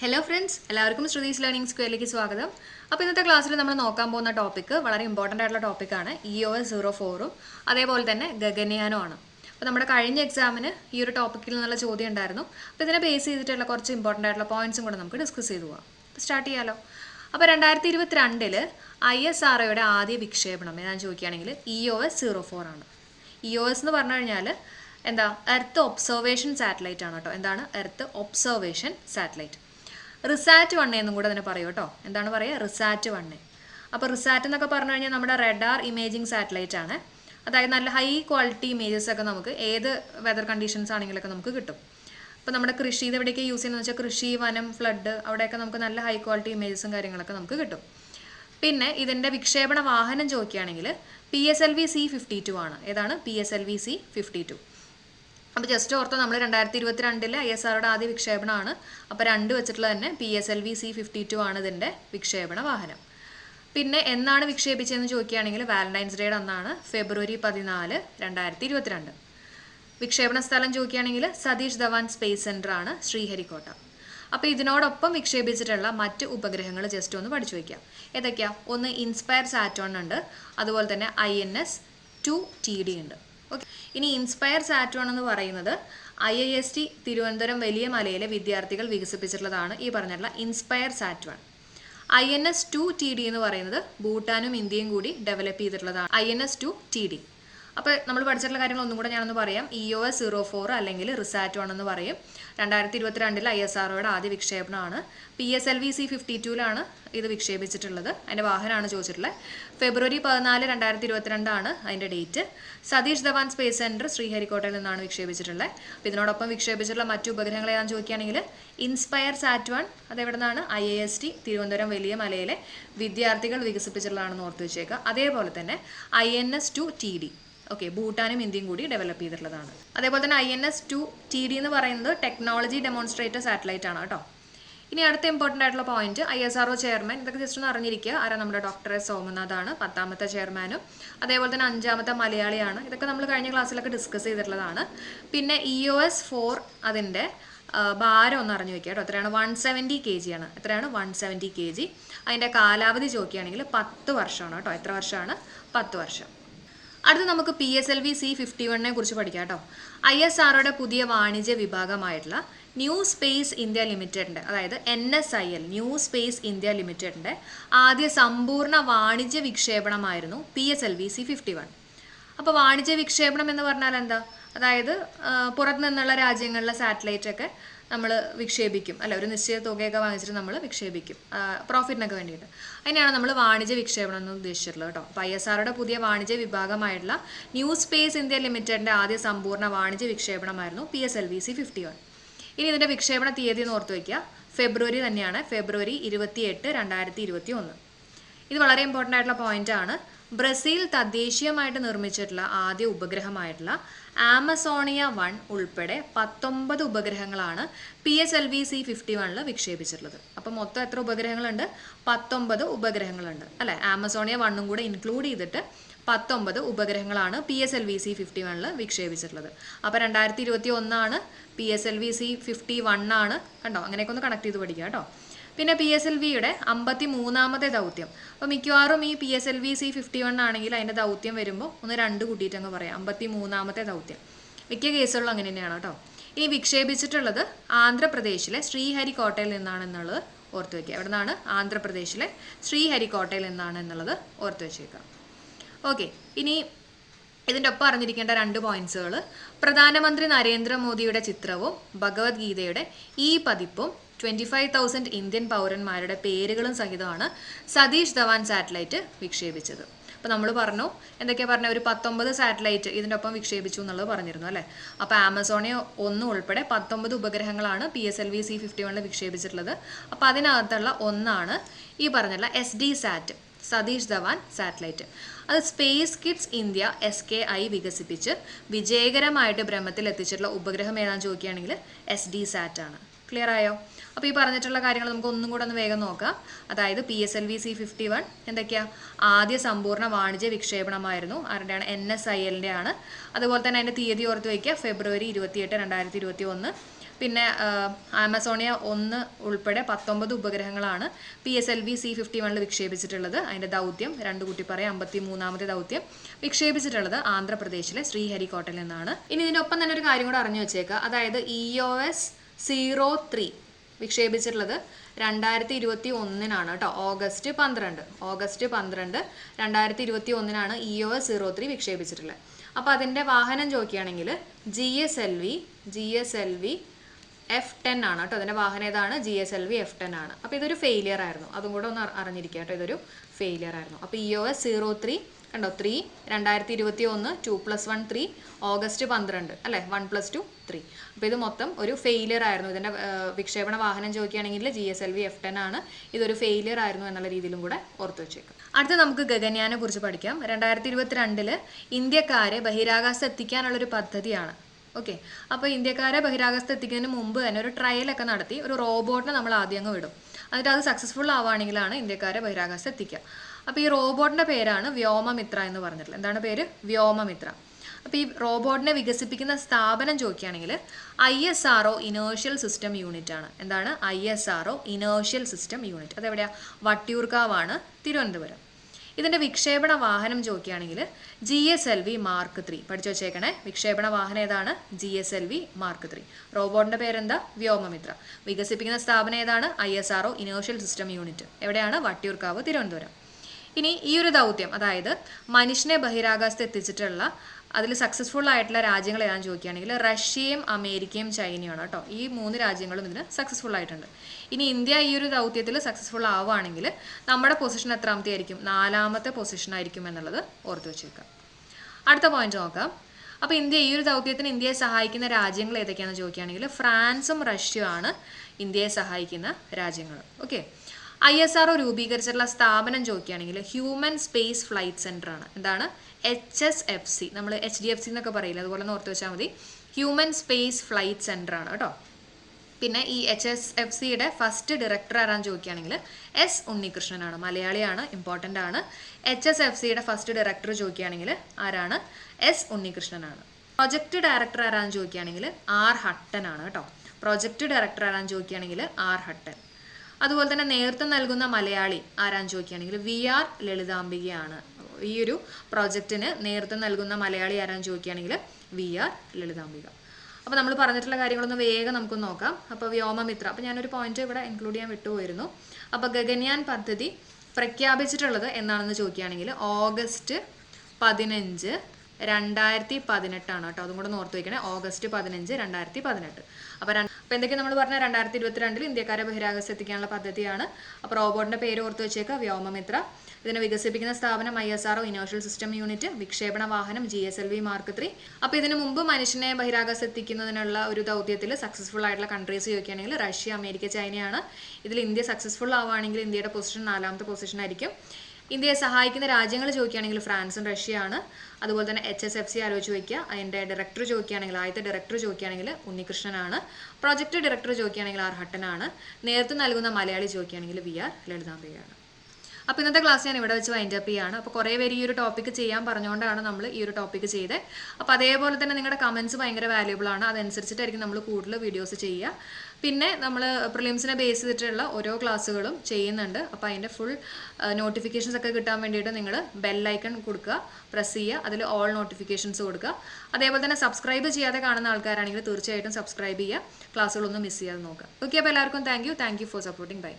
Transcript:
Hello friends എല്ലാവർക്കും Shruthi's learning സ്ക്വയറിലേക്ക് സ്വാഗതം. അപ്പോൾ ഇന്നത്തെ ക്ലാസ്സിൽ നമ്മൾ നോക്കാൻ പോകുന്ന ടോപ്പിക്ക് വളരെ ഇമ്പോർട്ടന്റ് ആയിട്ടുള്ള ടോപ്പിക്കാണ് ഇ ഒ എസ് സീറോ ഫോറും അതേപോലെ തന്നെ ഗഗനയാനും ആണ്. അപ്പോൾ നമ്മുടെ കഴിഞ്ഞ എക്സാമിന് ഈ ഒരു ടോപ്പിക്കിൽ നിന്നുള്ള ചോദ്യം ഉണ്ടായിരുന്നു. അപ്പോൾ ഇതിനെ ബേസ് ചെയ്തിട്ടുള്ള കുറച്ച് ഇമ്പോർട്ടന്റ് ആയിട്ടുള്ള പോയിന്റ്സും കൂടെ നമുക്ക് ഡിസ്കസ് ചെയ്തു പോകാം സ്റ്റാർട്ട് ചെയ്യാലോ. അപ്പോൾ രണ്ടായിരത്തി ഇരുപത്തിരണ്ടിൽ ഐ എസ് ആർ ഒയുടെ ആദ്യ വിക്ഷേപണം ഏതാണെന്ന് ചോദിക്കുകയാണെങ്കിൽ E O S zero four ആണ്. ഇ ഒ എസ് എന്ന് പറഞ്ഞു കഴിഞ്ഞാൽ എന്താ? എർത്ത് ഒബ്സർവേഷൻ സാറ്റലൈറ്റ് ആണ് കേട്ടോ. എന്താണ്? എർത്ത് ഒബ്സർവേഷൻ സാറ്റലൈറ്റ് റിസാറ്റ് വണ്ണേ എന്നും കൂടെ അതിനെ പറയൂ കേട്ടോ. എന്താണ് പറയുക റിസാറ്റ് വണ്ണേ. അപ്പോൾ റിസാറ്റ് എന്നൊക്കെ പറഞ്ഞു കഴിഞ്ഞാൽ നമ്മുടെ റെഡാർ ഇമേജിംഗ് സാറ്റലൈറ്റ് ആണ്. അതായത് നല്ല ഹൈ ക്വാളിറ്റി ഇമേജസ് ഒക്കെ നമുക്ക് ഏത് വെതർ കണ്ടീഷൻസ് ആണെങ്കിലൊക്കെ നമുക്ക് കിട്ടും. അപ്പോൾ നമ്മുടെ കൃഷി ഇത് എവിടെയൊക്കെ യൂസ് ചെയ്യുന്നത് വെച്ചാൽ കൃഷി വനം ഫ്ലഡ് അവിടെയൊക്കെ നമുക്ക് നല്ല ഹൈ ക്വാളിറ്റി ഇമേജസും കാര്യങ്ങളൊക്കെ നമുക്ക് കിട്ടും. പിന്നെ ഇതിന്റെ വിക്ഷേപണ വാഹനം ചോദിക്കുകയാണെങ്കിൽ P S L V C fifty two ആണ്. ഏതാണ്? P S L V C fifty two അപ്പോൾ ജസ്റ്റ് ഓർത്തോ നമ്മൾ രണ്ടായിരത്തി ഇരുപത്തി രണ്ടിലെ ഐ എസ് ആറുടെ ആദ്യ വിക്ഷേപണമാണ്. അപ്പോൾ രണ്ട് വെച്ചിട്ടുള്ള തന്നെ P S L V C fifty two ആണ് ഇതിന്റെ വിക്ഷേപണ വാഹനം. പിന്നെ എന്നാണ് വിക്ഷേപിച്ചതെന്ന് ചോദിക്കുകയാണെങ്കിൽ വാലന്റൈൻസ് ഡേയുടെ അന്നാണ് ഫെബ്രുവരി പതിനാല് രണ്ടായിരത്തി ഇരുപത്തിരണ്ട് വിക്ഷേപണ സ്ഥലം ചോദിക്കുകയാണെങ്കിൽ സതീഷ് ധവാൻ സ്പേസ് സെന്റർ ആണ് ശ്രീഹരിക്കോട്ട. അപ്പോൾ ഇതിനോടൊപ്പം വിക്ഷേപിച്ചിട്ടുള്ള മറ്റ് ഉപഗ്രഹങ്ങൾ ജസ്റ്റ് ഒന്ന് പഠിച്ചു വയ്ക്കാം. ഏതൊക്കെയാണ് ഒന്ന് ഇൻസ്പയർ സാറ്റോൺ ഉണ്ട്. അതുപോലെ തന്നെ I N S two T D ഉണ്ട്. ഓക്കെ ഇനി ഇൻസ്പയർ സാറ്റോൺ എന്ന് പറയുന്നത് I I S T Thiruvananthapuram വലിയ മലയിലെ വിദ്യാർത്ഥികൾ വികസിപ്പിച്ചിട്ടുള്ളതാണ് ഈ പറഞ്ഞിട്ടുള്ള inspire sat one I N S two T D എന്ന് പറയുന്നത് ഭൂട്ടാനും ഇന്ത്യയും കൂടി ഡെവലപ്പ് ചെയ്തിട്ടുള്ളതാണ് I N S two T D അപ്പോൾ നമ്മൾ പഠിച്ചിട്ടുള്ള കാര്യങ്ങൾ ഒന്നും കൂടെ ഞാനൊന്ന് പറയാം. E O S zero four അല്ലെങ്കിൽ റിസാറ്റ് വൺ എന്ന് പറയും. രണ്ടായിരത്തി ഇരുപത്തിരണ്ടിൽ ഐ എസ് ആർഒയുടെ ആദ്യ വിക്ഷേപണമാണ്. P S L V C fifty ടുവിലാണ് ഇത് വിക്ഷേപിച്ചിട്ടുള്ളത്. അതിന്റെ വാഹനമാണ് ചോദിച്ചിട്ടുള്ളത്. ഫെബ്രുവരി പതിനാല് രണ്ടായിരത്തി ഇരുപത്തിരണ്ടാണ് അതിന്റെ date. Satish Dhawan space centre ശ്രീഹരിക്കോട്ടയിൽ നിന്നാണ് വിക്ഷേപിച്ചിട്ടുള്ളത്. അപ്പോൾ ഇതിനോടൊപ്പം വിക്ഷേപിച്ചിട്ടുള്ള മറ്റു ഉപഗ്രഹങ്ങൾ ഞാൻ ചോദിക്കുകയാണെങ്കിൽ ഇൻസ്പയർ സാറ്റ് വൺ അതെവിടെ നിന്നാണ് I A S T Thiruvananthapuram വലിയ മലയിലെ വിദ്യാർത്ഥികൾ വികസിപ്പിച്ചിട്ടുള്ളതാണെന്ന് ഓർത്ത് വെച്ചേക്കുക. അതേപോലെ തന്നെ I N S two T D okay ഭൂട്ടാനും ഇന്ത്യയും കൂടി ഡെവലപ്പ് ചെയ്തിട്ടുള്ളതാണ്. അതേപോലെ തന്നെ I N S two T D എന്ന് പറയുന്നത് ടെക്നോളജി ഡെമോൺസ്ട്രേറ്റർ സാറ്റലൈറ്റ് ആണ് കേട്ടോ. ഇനി അടുത്ത ഇമ്പോർട്ടന്റ് ആയിട്ടുള്ള point I S R O chairman ഇതൊക്കെ ജസ്റ്റ് ഒന്ന് അറിഞ്ഞിരിക്കുക. ആരാ നമ്മുടെ ഡോക്ടർ എസ് സോമനാഥാണ് പത്താമത്തെ ചെയർമാനും അതേപോലെ തന്നെ അഞ്ചാമത്തെ മലയാളിയാണ്. ഇതൊക്കെ നമ്മൾ കഴിഞ്ഞ ക്ലാസ്സിലൊക്കെ ഡിസ്കസ് ചെയ്തിട്ടുള്ളതാണ്. പിന്നെ ഇ ഒ എസ് ഫോർ അതിന്റെ ഭാരം ഒന്ന് അറിഞ്ഞു വെക്കുക കേട്ടോ. എത്രയാണ്? വൺ സെവന്റി കെ ജി ആണ്. എത്രയാണ്? വൺ സെവന്റി കെ ജി അതിന്റെ കാലാവധി ചോദിക്കുകയാണെങ്കിൽ പത്ത് വർഷമാണ് കേട്ടോ. എത്ര വർഷമാണ്? പത്ത് വർഷം. അടുത്ത് നമുക്ക് P S L V C fifty വണ്ണിനെ കുറിച്ച് പഠിക്കാം കേട്ടോ. ഐ എസ് ആർഒയുടെ പുതിയ വാണിജ്യ വിഭാഗമായിട്ടുള്ള ന്യൂ സ്പേസ് ഇന്ത്യ ലിമിറ്റഡിന്റെ അതായത് N S I L new space India ലിമിറ്റഡിന്റെ ആദ്യ സമ്പൂർണ വാണിജ്യ വിക്ഷേപണമായിരുന്നു P S L V C fifty one അപ്പോൾ വാണിജ്യ വിക്ഷേപണം എന്ന് പറഞ്ഞാൽ എന്താ? അതായത് പുറത്തു നിന്നുള്ള രാജ്യങ്ങളിലെ സാറ്റലൈറ്റ് ഒക്കെ നമ്മൾ വിക്ഷേപിക്കും. അല്ല ഒരു നിശ്ചിത തുകയൊക്കെ വാങ്ങിച്ചിട്ട് നമ്മൾ വിക്ഷേപിക്കും. പ്രോഫിറ്റിനൊക്കെ വേണ്ടിയിട്ട്. അതിനെയാണ് നമ്മൾ വാണിജ്യ വിക്ഷേപണം എന്ന് ഉദ്ദേശിച്ചിട്ടുള്ളത് കേട്ടോ. അപ്പോൾ ഐ എസ് ആറുടെ പുതിയ വാണിജ്യ വിഭാഗമായിട്ടുള്ള ന്യൂ സ്പേസ് ഇന്ത്യ ലിമിറ്റഡിന്റെ ആദ്യ സമ്പൂർണ വാണിജ്യ വിക്ഷേപണമായിരുന്നു P S L V C fifty one ഇനി ഇതിന്റെ വിക്ഷേപണ തീയതി എന്ന് ഓർത്ത് വയ്ക്കുക ഫെബ്രുവരി തന്നെയാണ് ഫെബ്രുവരി ഇരുപത്തി എട്ട് രണ്ടായിരത്തി ഇരുപത്തി ഒന്ന് ഇത് വളരെ ഇമ്പോർട്ടന്റ് ആയിട്ടുള്ള പോയിന്റ് ആണ്. ബ്രസീൽ തദ്ദേശീയമായിട്ട് നിർമ്മിച്ചിട്ടുള്ള ആദ്യ ഉപഗ്രഹമായിട്ടുള്ള ആമസോണിയ വൺ ഉൾപ്പെടെ പത്തൊമ്പത് ഉപഗ്രഹങ്ങളാണ് P S L V C fifty വണ്ണിൽ വിക്ഷേപിച്ചിട്ടുള്ളത്. അപ്പം മൊത്തം എത്ര ഉപഗ്രഹങ്ങളുണ്ട്? പത്തൊമ്പത് ഉപഗ്രഹങ്ങളുണ്ട്. അല്ലെ? ആമസോണിയ വണ്ണും കൂടെ ഇൻക്ലൂഡ് ചെയ്തിട്ട് പത്തൊമ്പത് ഉപഗ്രഹങ്ങളാണ് P S L V C fifty വണ്ണിൽ വിക്ഷേപിച്ചിട്ടുള്ളത്. അപ്പോൾ രണ്ടായിരത്തി ഇരുപത്തി ഒന്നാണ് P S L V C fifty വണ്ണാണ്. കണ്ടോ? അങ്ങനെയൊക്കെ ഒന്ന് കണക്ട് ചെയ്ത് പഠിക്കുക കേട്ടോ. പിന്നെ പി എസ് എൽ വിയുടെ അമ്പത്തി മൂന്നാമത്തെ ദൗത്യം. അപ്പോൾ മിക്കവാറും ഈ P S L V C fifty one ആണെങ്കിൽ അതിന്റെ ദൗത്യം വരുമ്പോൾ ഒന്ന് രണ്ട് കൂട്ടിയിട്ട് അങ്ങ് പറയാം. അമ്പത്തി മൂന്നാമത്തെ ദൗത്യം. മിക്ക കേസുകളും അങ്ങനെ തന്നെയാണ് കേട്ടോ. ഇനി വിക്ഷേപിച്ചിട്ടുള്ളത് ആന്ധ്രാപ്രദേശിലെ ശ്രീഹരിക്കോട്ടയിൽ നിന്നാണെന്നുള്ളത് ഓർത്തു വയ്ക്കുക എവിടെ നിന്നാണ് ആന്ധ്രാപ്രദേശിലെ ശ്രീഹരിക്കോട്ടയിൽ നിന്നാണ് എന്നുള്ളത് ഓർത്ത് വെച്ചേക്കുക. ഓക്കെ. ഇനി ഇതിന്റെ ഒപ്പം അറിഞ്ഞിരിക്കേണ്ട രണ്ട് പോയിന്റ്സുകൾ പ്രധാനമന്ത്രി നരേന്ദ്രമോദിയുടെ ചിത്രവും ഭഗവത്ഗീതയുടെ ഈ പതിപ്പും ട്വന്റി ഫൈവ് തൗസൻഡ് ഇന്ത്യൻ പൗരന്മാരുടെ പേരുകളും സഹിതമാണ് സതീഷ് ധവാൻ സാറ്റലൈറ്റ് വിക്ഷേപിച്ചത്. അപ്പോൾ നമ്മൾ പറഞ്ഞു എന്തൊക്കെയാ പറഞ്ഞ? ഒരു പത്തൊമ്പത് സാറ്റലൈറ്റ് ഇതിന്റെ ഒപ്പം വിക്ഷേപിച്ചു എന്നുള്ളത് പറഞ്ഞിരുന്നു അല്ലേ? അപ്പോൾ ആമസോണിയ ഒന്ന് ഉൾപ്പെടെ പത്തൊമ്പത് ഉപഗ്രഹങ്ങളാണ് P S L V C fifty വണ്ണിൽ വിക്ഷേപിച്ചിട്ടുള്ളത്. അപ്പോൾ അതിനകത്തുള്ള ഒന്നാണ് ഈ പറഞ്ഞുള്ള S D sat Satish Dhawan satellite. അത് space kids India S K I വികസിപ്പിച്ച് വിജയകരമായിട്ട് ബ്രഹ്മത്തിൽ എത്തിച്ചിട്ടുള്ള ഉപഗ്രഹം ഏതാണെന്ന് ചോദിക്കുകയാണെങ്കിൽ എസ് ഡി സാറ്റ് ആണ്. ക്ലിയർ ആയോ? അപ്പോൾ ഈ പറഞ്ഞിട്ടുള്ള കാര്യങ്ങൾ നമുക്ക് ഒന്നും കൂടെ ഒന്ന് വേഗം നോക്കാം. അതായത് P S L V C fifty one എന്തൊക്കെയാ? ആദ്യ സമ്പൂർണ വാണിജ്യ വിക്ഷേപണമായിരുന്നു. ആരുടെയാണ്? എൻ എസ് ഐ എല്ലിന്റെ ആണ് അതുപോലെ തന്നെ അതിന്റെ തീയതി ഓർത്ത് വയ്ക്കുക ഫെബ്രുവരി ഇരുപത്തിയെട്ട് രണ്ടായിരത്തി ഇരുപത്തി ഒന്ന് പിന്നെ ആമസോണിയ ഒന്ന് ഉൾപ്പെടെ പത്തൊമ്പത് ഉപഗ്രഹങ്ങളാണ് P S L V C fifty വണ്ണിൽ വിക്ഷേപിച്ചിട്ടുള്ളത്. അതിന്റെ ദൗത്യം രണ്ട് കുട്ടിപ്പറയ അമ്പത്തി മൂന്നാമത്തെ ദൗത്യം വിക്ഷേപിച്ചിട്ടുള്ളത് ആന്ധ്രാപ്രദേശിലെ ശ്രീഹരിക്കോട്ടയിൽ നിന്നാണ്. ഇനി ഇതിനൊപ്പം തന്നെ ഒരു കാര്യം കൂടെ അറിഞ്ഞു വെച്ചേക്കുക അതായത് E O S zero three വിക്ഷേപിച്ചിട്ടുള്ളത് രണ്ടായിരത്തി ഇരുപത്തി ഒന്നിനാണ് കേട്ടോ. ഓഗസ്റ്റ് പന്ത്രണ്ട്. ഓഗസ്റ്റ് പന്ത്രണ്ട് രണ്ടായിരത്തി ഇരുപത്തി ഒന്നിനാണ് E O S zero three വിക്ഷേപിച്ചിട്ടുള്ളത്. അപ്പോൾ അതിന്റെ വാഹനം ചോദിക്കുകയാണെങ്കിൽ G S L V G S L V F ten ആണ് കേട്ടോ. അതിന്റെ വാഹനം ഏതാണ്? G S L V F ten ആണ്. അപ്പോൾ ഇതൊരു ഫെയിലിയർ ആയിരുന്നു. അതും കൂടെ ഒന്ന് അറിഞ്ഞിരിക്കുക കേട്ടോ. ഇതൊരു ഫെയിലിയർ ആയിരുന്നു. അപ്പോൾ E O S zero three കണ്ടോ? ത്രീ രണ്ടായിരത്തി ഇരുപത്തി ഒന്ന് two plus one three August പന്ത്രണ്ട് അല്ലേ? വൺ പ്ലസ് ടു ത്രീ അപ്പോൾ ഇത് മൊത്തം ഒരു ഫെയിലിയർ ആയിരുന്നു. ഇതിന്റെ വിക്ഷേപണ വാഹനം ചോദിക്കുകയാണെങ്കിൽ G S L V F ten ആണ്. ഇതൊരു ഫെയിലിയർ ആയിരുന്നു എന്നുള്ള രീതിയിലും കൂടെ ഓർത്ത് വെച്ചേക്കും. അടുത്ത നമുക്ക് ഗഗൻയാനെ കുറിച്ച് പഠിക്കാം. രണ്ടായിരത്തി ഇരുപത്തിരണ്ടിൽ ഇന്ത്യക്കാരെ ബഹിരാകാശത്ത് എത്തിക്കാനുള്ളൊരു പദ്ധതിയാണ്. ഓക്കെ? അപ്പോൾ ഇന്ത്യക്കാരെ ബഹിരാകാശത്ത് എത്തിക്കുന്നതിന് മുമ്പ് തന്നെ ഒരു ട്രയലൊക്കെ നടത്തി ഒരു റോബോട്ടിനെ നമ്മൾ ആദ്യം അങ്ങ് വിടും. എന്നിട്ട് അത് സക്സസ്ഫുൾ ആവുകയാണെങ്കിലാണ് ഇന്ത്യക്കാരെ ബഹിരാകാശത്ത് എത്തിക്കുക. അപ്പോൾ ഈ റോബോട്ടിന്റെ പേരാണ് വ്യോമമിത്ര എന്ന് പറഞ്ഞിട്ടുള്ളത്. എന്താണ് പേര്? വ്യോമമിത്ര. അപ്പോൾ ഈ റോബോട്ടിനെ വികസിപ്പിക്കുന്ന സ്ഥാപനം ചോദിക്കുകയാണെങ്കിൽ I S R O inertial system unit ആണ്. എന്താണ്? I S R O inertial system unit. അതെവിടെയാണ് വട്ടിയൂർക്കാവാണ് തിരുവനന്തപുരം. ഇതിന്റെ വിക്ഷേപണ വാഹനം ചോദിക്കുകയാണെങ്കിൽ G S L V mark three. പഠിച്ചു വെച്ചേക്കണേ. വിക്ഷേപണ വാഹനം ഏതാണ്? G S L V mark three. റോബോട്ടിന്റെ പേരെന്താ? വ്യോമമിത്ര. വികസിപ്പിക്കുന്ന സ്ഥാപനം ഏതാണ്? I S R inertial system unit എവിടെയാണ്? വട്ടിയൂർക്കാവ് തിരുവനന്തപുരം. ഇനി ഈ ഒരു ദൗത്യം. അതായത് മനുഷ്യനെ ബഹിരാകാശത്ത് എത്തിച്ചിട്ടുള്ള അതിൽ സക്സസ്ഫുൾ ആയിട്ടുള്ള രാജ്യങ്ങൾ ഏതാണെന്ന് ചോദിക്കുകയാണെങ്കിൽ റഷ്യയും അമേരിക്കയും ചൈനയുമാണ് കേട്ടോ. ഈ മൂന്ന് രാജ്യങ്ങളും ഇതിന് സക്സസ്ഫുൾ ആയിട്ടുണ്ട്. ഇനി ഇന്ത്യ ഈ ഒരു ദൗത്യത്തിൽ സക്സസ്ഫുൾ ആവുകയാണെങ്കിൽ നമ്മുടെ പൊസിഷൻ എത്രാമത്തെ ആയിരിക്കും? നാലാമത്തെ പൊസിഷൻ ആയിരിക്കും എന്നുള്ളത് ഓർത്ത് വെച്ചേക്കാം അടുത്ത പോയിന്റ് നോക്കാം. അപ്പോൾ ഇന്ത്യ ഈ ഒരു ദൗത്യത്തിന് ഇന്ത്യയെ സഹായിക്കുന്ന രാജ്യങ്ങൾ ഏതൊക്കെയാണെന്ന് ചോദിക്കുകയാണെങ്കിൽ ഫ്രാൻസും റഷ്യയുമാണ് ഇന്ത്യയെ സഹായിക്കുന്ന രാജ്യങ്ങൾ. ഓക്കെ ഐ എസ് ആർ രൂപീകരിച്ചിട്ടുള്ള സ്ഥാപനം ചോദിക്കുകയാണെങ്കിൽ ഹ്യൂമൻ സ്പേസ് ഫ്ലൈറ്റ് സെന്റർ ആണ്. എന്താണ്? എച്ച് എസ് എഫ് സി നമ്മൾ എച്ച് ഡി എഫ് സി എന്നൊക്കെ പറയില്ല? അതുപോലെ ഒന്ന് ഓർത്ത് വെച്ചാൽ മതി. ഹ്യൂമൻ സ്പേസ് ഫ്ലൈറ്റ് സെന്റർ ആണ് കേട്ടോ. പിന്നെ ഈ എച്ച് എസ് എഫ് സിയുടെ ഫസ്റ്റ് ഡയറക്ടർ ആരാന്ന് ചോദിക്കുകയാണെങ്കിൽ എസ് ഉണ്ണികൃഷ്ണനാണ് മലയാളിയാണ് ഇമ്പോർട്ടന്റ് ആണ്. എച്ച് എസ് എഫ് സിയുടെ ഫസ്റ്റ് ഡയറക്ടർ ചോദിക്കുകയാണെങ്കിൽ ആരാണ്? എസ് ഉണ്ണികൃഷ്ണനാണ് പ്രൊജക്ട് ഡയറക്ടർ ആരാന്ന് ചോദിക്കുകയാണെങ്കിൽ ആർ ഹട്ടൻ ആണ് കേട്ടോ. പ്രൊജക്ട് ഡയറക്ടർ ആരാന്ന് ചോദിക്കുകയാണെങ്കിൽ ആർ ഹട്ടൻ. അതുപോലെ തന്നെ നേതൃത്വം നൽകുന്ന മലയാളി ആരാന്ന് ചോദിക്കുകയാണെങ്കിൽ വി ആർ ലളിതാംബികയാണ്. ഈ ഒരു പ്രോജക്റ്റിന് നേതൃത്വം നൽകുന്ന മലയാളി ആരാന്ന് ചോദിക്കുകയാണെങ്കിൽ വി ആർ ലളിതാംബിക. അപ്പോൾ നമ്മൾ പറഞ്ഞിട്ടുള്ള കാര്യങ്ങളൊന്ന് വേഗം നമുക്ക് നോക്കാം. അപ്പോൾ വ്യോമമിത്ര. അപ്പോൾ ഞാനൊരു പോയിന്റ് ഇവിടെ ഇൻക്ലൂഡ് ചെയ്യാൻ വിട്ടുപോയിരുന്നു. അപ്പോൾ ഗഗന്യാൻ പദ്ധതി പ്രഖ്യാപിച്ചിട്ടുള്ളത് എന്നാണെന്ന് ചോദിക്കുകയാണെങ്കിൽ ഓഗസ്റ്റ് പതിനഞ്ച് രണ്ടായിരത്തി പതിനെട്ടാണ് കേട്ടോ. അതും കൂടെ ഓർത്ത് വയ്ക്കണേ ഓഗസ്റ്റ് പതിനഞ്ച് രണ്ടായിരത്തി പതിനെട്ട്. അപ്പോൾ അപ്പോൾ എന്തൊക്കെ നമ്മൾ പറഞ്ഞ? രണ്ടായിരത്തി ഇരുപത്തിരണ്ടിൽ ഇന്ത്യക്കാരെ ബഹിരാകാശത്ത് എത്തിക്കാനുള്ള പദ്ധതിയാണ്. അപ്പോൾ റോബോട്ടിന്റെ പേര് ഓർത്ത് വെച്ചേക്കുക വ്യോമമിത്ര. ഇതിനെ വികസിപ്പിക്കുന്ന സ്ഥാപനം I S R inertial system unit വിക്ഷേപണ വാഹനം G S L V mark three അപ്പോൾ ഇതിനു മുമ്പ് മനുഷ്യനെ ബഹിരാകാശത്ത് എത്തിക്കുന്നതിനുള്ള ഒരു ദൗത്യത്തിൽ സക്സസ്ഫുൾ ആയിട്ടുള്ള കൺട്രീസ് ചോദിക്കുകയാണെങ്കിൽ റഷ്യ അമേരിക്ക ചൈനയാണ്. ഇതിൽ ഇന്ത്യ സക്സസ്ഫുൾ ആവുകയാണെങ്കിൽ ഇന്ത്യയുടെ പൊസിഷൻ നാലാമത്തെ പൊസിഷൻ ആയിരിക്കും. ഇന്ത്യയെ സഹായിക്കുന്ന രാജ്യങ്ങൾ ചോദിക്കുകയാണെങ്കിൽ ഫ്രാൻസും റഷ്യയാണ്. അതുപോലെ തന്നെ എച്ച് എസ് എഫ് സി ആലോചിച്ച് വയ്ക്കുക അതിന്റെ ഡയറക്ടർ ചോദിക്കുകയാണെങ്കിൽ ആദ്യത്തെ ഡയറക്ടർ ചോദിക്കുകയാണെങ്കിൽ ഉണ്ണികൃഷ്ണനാണ്. പ്രൊജക്ട് ഡയറക്ടർ ചോദിക്കുകയാണെങ്കിൽ ആർ ഹട്ടനാണ്. നേതൃത്വം നൽകുന്ന മലയാളി ചോദിക്കുകയാണെങ്കിൽ വി ആർ ലളിതാംബികയാണ് അപ്പോൾ ഇന്നത്തെ ക്ലാസ് ഞാൻ ഇവിടെ വെച്ച് വൈൻഡ് അപ്പ് ചെയ്യാണ്. അപ്പോൾ കുറേ പേര് ഈ ഒരു ടോപ്പിക്ക് ചെയ്യാൻ പറഞ്ഞുകൊണ്ടാണ് നമ്മൾ ഈ ഒരു ടോപ്പിക്ക് ചെയ്തത് അപ്പോൾ അതേപോലെ തന്നെ നിങ്ങളുടെ കമൻസ് ഭയങ്കര വാല്യുബിൾ ആണ്. അതനുസരിച്ചിട്ടായിരിക്കും നമ്മൾ കൂടുതൽ വീഡിയോസ് ചെയ്യുക. പിന്നെ നമ്മൾ പ്രിലിംസിനെ ബേസ് ചെയ്തിട്ടുള്ള ഓരോ ക്ലാസ്സുകളും ചെയ്യുന്നുണ്ട്. അപ്പോൾ അതിന്റെ ഫുൾ നോട്ടിഫിക്കേഷൻസ് ഒക്കെ കിട്ടാൻ വേണ്ടിയിട്ട് നിങ്ങൾ ബെല്ലൈക്കൺ കൊടുക്കുക. പ്രസ് ചെയ്യുക. അതിൽ ഓൾ നോട്ടിഫിക്കേഷൻസ് കൊടുക്കുക. അതേപോലെ തന്നെ സബ്സ്ക്രൈബ് ചെയ്യാതെ കാണുന്ന ആൾക്കാരാണെങ്കിൽ തീർച്ചയായിട്ടും സബ്സ്ക്രൈബ് ചെയ്യുക. ക്ലാസ്സുകളൊന്നും മിസ് ചെയ്യാതെ നോക്കുക. ഓക്കെ അപ്പോൾ എല്ലാവർക്കും thank you thank you for supporting bye